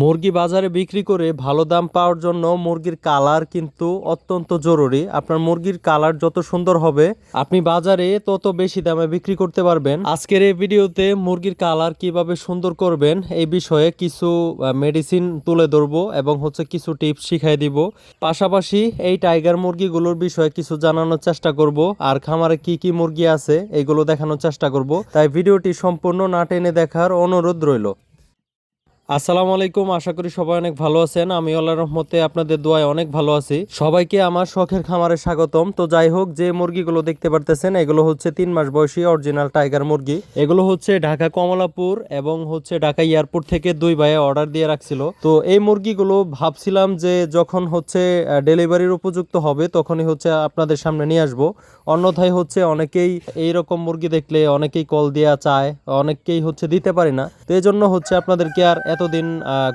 মুরগি বাজারে বিক্রি করে ভালো দাম পাওয়ার জন্য মুরগির কালার কিন্তু অত্যন্ত জরুরি। আপনার মুরগির কালার যত সুন্দর হবে, আপনি বাজারে তত বেশি দামে বিক্রি করতে পারবেন। আজকের এই ভিডিওতে মুরগির কালার কীভাবে সুন্দর করবেন, এই বিষয়ে কিছু মেডিসিন তুলে ধরবো এবং হচ্ছে কিছু টিপস শিখাই দিব। পাশাপাশি এই টাইগার মুরগিগুলোর বিষয়ে কিছু জানানোর চেষ্টা করব, আর খামারে কি কি মুরগি আছে, এগুলো দেখানোর চেষ্টা করব। তাই ভিডিওটি সম্পূর্ণ না টেনে দেখার অনুরোধ রইল। আসসালামু আলাইকুম, আশা করি সবাই অনেক ভালো আছেন। আমি আল্লাহ রহমতে আপনাদের দোয়ায় অনেক ভালো আছি। সবাইকে আমার শখের খামারে স্বাগতম। তো যাই হোক, যে মুরগিগুলো দেখতে পারতেছেন, এগুলো হচ্ছে তিন মাস বয়সী অরিজিনাল টাইগার মুরগি। এগুলো হচ্ছে ঢাকা কমলাপুর এবং হচ্ছে ঢাকা এয়ারপোর্ট থেকে দুই ভাইয়ে অর্ডার দিয়ে রাখছিল। তো এই মুরগিগুলো ভাবছিলাম যে যখন হচ্ছে ডেলিভারির উপযুক্ত হবে, তখনই হচ্ছে আপনাদের সামনে নিয়ে আসব। অন্যথায় হচ্ছে অনেকেই এই রকম মুরগি দেখলে অনেকেই কল দেওয়া চায় অনেকেই হচ্ছে দিতে পারি না। তো এই জন্য হচ্ছে আপনাদেরকে আর এতদিন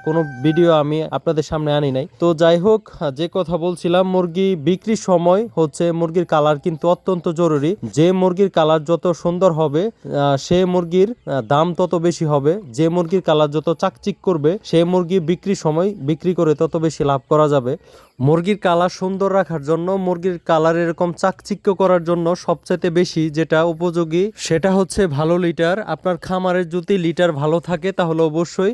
কোনো ভিডিও আমি আপনাদের সামনে আনি নাই। তো যাই হোক যে কথা বলছিলাম, মুরগি বিক্রির সময় হচ্ছে মুরগির কালার কিন্তু অত্যন্ত জরুরি। যে মুরগির কালার যত সুন্দর হবে সে মুরগির দাম তত বেশি হবে। যে মুরগির কালার যত চাকচিক করবে, সে মুরগি বিক্রির সময় বিক্রি করে তত বেশি লাভ করা যাবে। মুরগির কালার সুন্দর রাখার জন্য, মুরগির কালার এরকম চাকচিক্য করার জন্য সবচাইতে বেশি যেটা উপযোগী, সেটা হচ্ছে ভালো লিটার। আপনার খামারের যদি লিটার ভালো থাকে, তাহলে অবশ্যই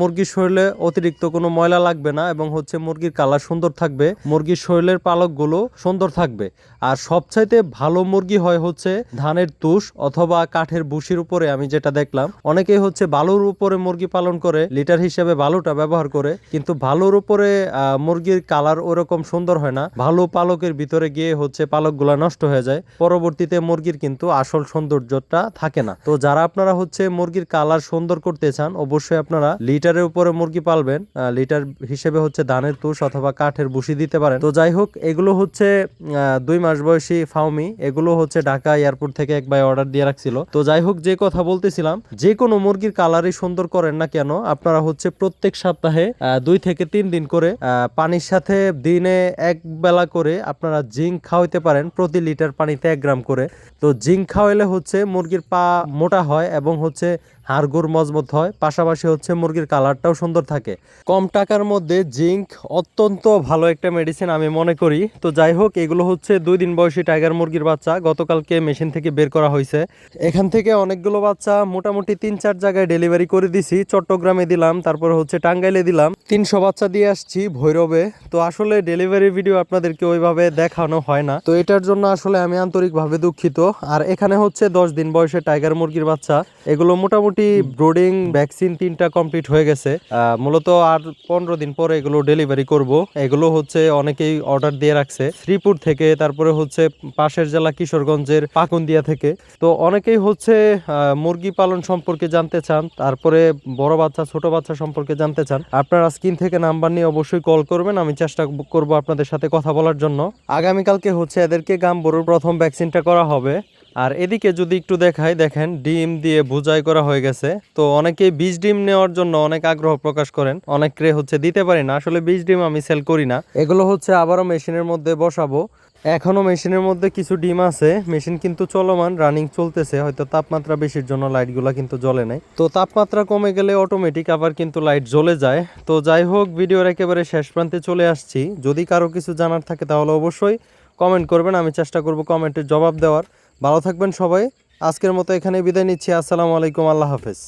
মুরগির শরীরে অতিরিক্ত কোনো ময়লা লাগবে না এবং হচ্ছে মুরগির কালার সুন্দর থাকবে, মুরগির শরীরের পালকগুলো সুন্দর থাকবে। আর সবচাইতে ভালো মুরগি হয় হচ্ছে ধানের তুষ অথবা কাঠের বুশির উপরে, আমি যেটা দেখলাম। অনেকেই হচ্ছে বালুর উপরে মুরগি পালন করে, লিটার হিসেবে বালুটা ব্যবহার করে, কিন্তু ভালোর উপরে মুরগির কালার ওরকম সুন্দর হয় না। ভালো পালকের ভিতরে গিয়ে হচ্ছে পালকগুলা নষ্ট হয়ে যায়। পরবর্তীতে মুরগির কিন্তু আসল সৌন্দর্যটা থাকে না। তো যারা আপনারা হচ্ছে মুরগির কালার সুন্দর করতে চান, অবশ্যই আপনারা লিটারের উপরে মুরগি পালবেন লিটার হিসেবে হচ্ছে ধানের তুষ অথবা কাঠের বুসি দিতে পারেন। তো যাই হোক, এগুলো হচ্ছে দুই মাস বয়সী ফাউমি, এগুলো হচ্ছে ঢাকা এয়ারপোর্ট থেকে এক ভাই অর্ডার দিয়ে রাখছিল। তো যাই হোক, যে কথা বলতেছিলাম, যে কোনো মুরগির কালারই সুন্দর করেন না কেন, আপনারা হচ্ছে প্রত্যেক সপ্তাহে দুই থেকে তিন দিন করে পানির সাথে দিনে এক বেলা করে আপনারা জিঙ্ক খাওয়াইতে পারেন প্রতি লিটার পানিতে এক গ্রাম করে। তো জিঙ্ক খাওয়াইলে হচ্ছে মুরগির পা মোটা হয় এবং হচ্ছে হাড়গোড় মজবুত হয়। পাশাপাশি হচ্ছে মুরগির কালারটাও সুন্দর থাকে। কম টাকার মধ্যে জিঙ্ক অত্যন্ত ভালো একটা মেডিসিন আমি মনে করি। তো যাই হোক, এগুলো হচ্ছে দুই দিন বয়সী টাইগার মুরগির বাচ্চা। গতকালকে মেশিন থেকে বের করা হয়েছে। এখান থেকে অনেকগুলো বাচ্চা মোটামুটি তিন চার জায়গায় ডেলিভারি করে দিছি। চট্টগ্রামে দিলাম, তারপর হচ্ছে টাঙ্গাইলে দিলাম। তিনশো বাচ্চা দিয়ে আসছি ভৈরবে। তো আসলে ডেলিভারি ভিডিও আপনাদেরকে ওইভাবে দেখানো হয় না। তো এটার জন্য আসলে আমি আন্তরিকভাবে দুঃখিত। আর এখানে হচ্ছে দশ দিন বয়সে টাইগার মুরগির বাচ্চা। এগুলো মোটামুটি ব্রোডিং ভ্যাকসিন তিনটা কমপ্লিট হয়ে গেছে। মূলত আর পনেরো দিন পরে এগুলো ডেলিভারি করব। এগুলো হচ্ছে অনেকেই অর্ডার দিয়ে রাখছে। শ্রীপুর থেকে তারপরে হচ্ছে পাশের জেলা কিশোরগঞ্জের পাকুন্দিয়া থেকে। তো অনেকেই হচ্ছে মুরগি পালন সম্পর্কে জানতে চান তারপরে বড় বাচ্চা ছোট বাচ্চা সম্পর্কে জানতে চান। আপনারা স্ক্রিন থেকে নাম্বার নিয়ে অবশ্যই কল করবেন। আমি চেষ্টা করব আপনাদের সাথে কথা বলার জন্য। আগামীকালকে হচ্ছে এদেরকে গাম্বরুর প্রথম ভ্যাকসিনটা করা হবে। আর এদিকে যদি একটু দেখাই, দেখেন ডিম দিয়ে বুজাই করা হয়ে গেছে। তো অনেকেই বীজ ডিম নেওয়ার জন্য অনেক আগ্রহ প্রকাশ করেন অনেকে হচ্ছে দিতে পারি না। আসলে বীজ ডিম আমি সেল করি না। এগুলো হচ্ছে আবারও মেশিনের মধ্যে বসাবো। এখনও মেশিনের মধ্যে কিছু ডিম আছে, মেশিন কিন্তু চলমান রানিং চলতেছে, হয়তো তাপমাত্রা বেশির জন্য লাইটগুলো কিন্তু জ্বলে নাই। তো তাপমাত্রা কমে গেলে অটোমেটিক আবার কিন্তু লাইট জ্বলে যায়। তো যাই হোক, ভিডিওর একেবারে শেষ প্রান্তে চলে আসছি। যদি কারও কিছু জানার থাকে তাহলে অবশ্যই কমেন্ট করবেন, আমি চেষ্টা করব কমেন্টের জবাব দেওয়ার। ভালো থাকবেন সবাই। আজকের মতো এখানে বিদায় নিচ্ছি। আসসালামু আলাইকুম। আল্লাহ হাফেজ।